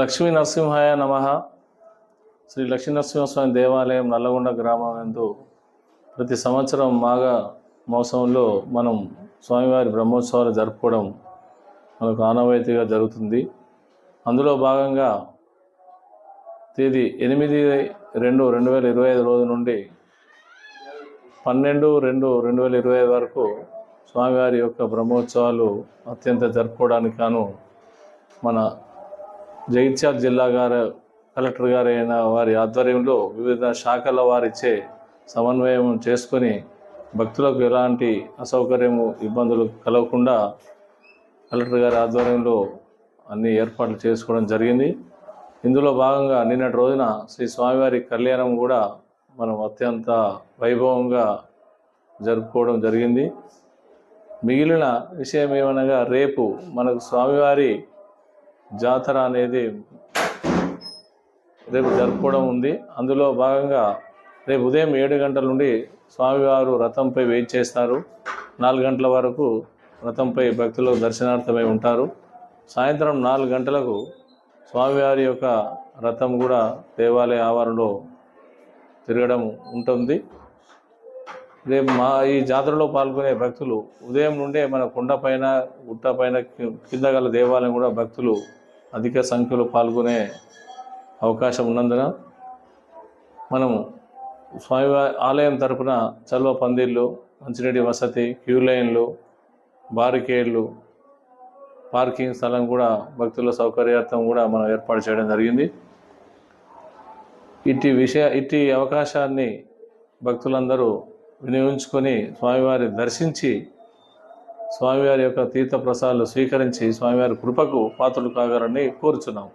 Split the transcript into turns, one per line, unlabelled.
లక్ష్మీ నరసింహాయ నమ. శ్రీ లక్ష్మీ నరసింహస్వామి దేవాలయం నల్లగొండ గ్రామం ఎందు ప్రతి సంవత్సరం మాఘ మోసంలో మనం స్వామివారి బ్రహ్మోత్సవాలు జరుపుకోవడం మనకు ఆనవాయితీగా జరుగుతుంది. అందులో భాగంగా తేదీ ఎనిమిది రెండు రెండు వేల ఇరవై ఐదు రోజు నుండి పన్నెండు రెండు రెండు వేల ఇరవై ఐదు వరకు స్వామివారి యొక్క బ్రహ్మోత్సవాలు అత్యంత జరుపుకోవడానికి గాను మన జగిత్యాల జిల్లా గారు కలెక్టర్ గారైన వారి ఆధ్వర్యంలో వివిధ శాఖల వారిచే సమన్వయం చేసుకొని భక్తులకు ఎలాంటి అసౌకర్యము ఇబ్బందులు కలగకుండా కలెక్టర్ గారి ఆధ్వర్యంలో అన్ని ఏర్పాట్లు చేసుకోవడం జరిగింది. ఇందులో భాగంగా నిన్నటి రోజున శ్రీ స్వామివారి కళ్యాణం కూడా మనం అత్యంత వైభవంగా జరుపుకోవడం జరిగింది. మిగిలిన విషయం ఏమనగా రేపు మనకు స్వామివారి జాతర అనేది రేపు జరుపుకోవడం ఉంది. అందులో భాగంగా రేపు ఉదయం ఏడు గంటల నుండి స్వామివారు రథంపై వెయిట్ చేస్తారు. నాలుగు గంటల వరకు రథంపై భక్తులు దర్శనార్థమై ఉంటారు. సాయంత్రం నాలుగు గంటలకు స్వామివారి యొక్క రథం కూడా దేవాలయ ఆవరణలో తిరగడం ఉంటుంది. రేపు మా ఈ జాతరలో పాల్గొనే భక్తులు ఉదయం నుండే మన కొండపైన గుట్టపైన గుట్ట పైన కింద గల దేవాలయం కూడా భక్తులు అధిక సంఖ్యలో పాల్గొనే అవకాశం ఉన్నందున మనము స్వామివారి ఆలయం తరపున చల్వ పందిళ్ళు మంచినీటి వసతి క్యూ లైన్లు బారికేడ్లు పార్కింగ్ స్థలం కూడా భక్తుల సౌకర్యార్థం కూడా మనం ఏర్పాటు చేయడం జరిగింది. ఇట్టి విషయ ఇట్టి అవకాశాన్ని భక్తులందరూ వినియోగించుకొని స్వామివారి దర్శించి స్వామివారి యొక్క తీర్థ ప్రసాదాలు స్వీకరించి స్వామివారి కృపకు పాత్రలు కాగలని కోరుచున్నాం.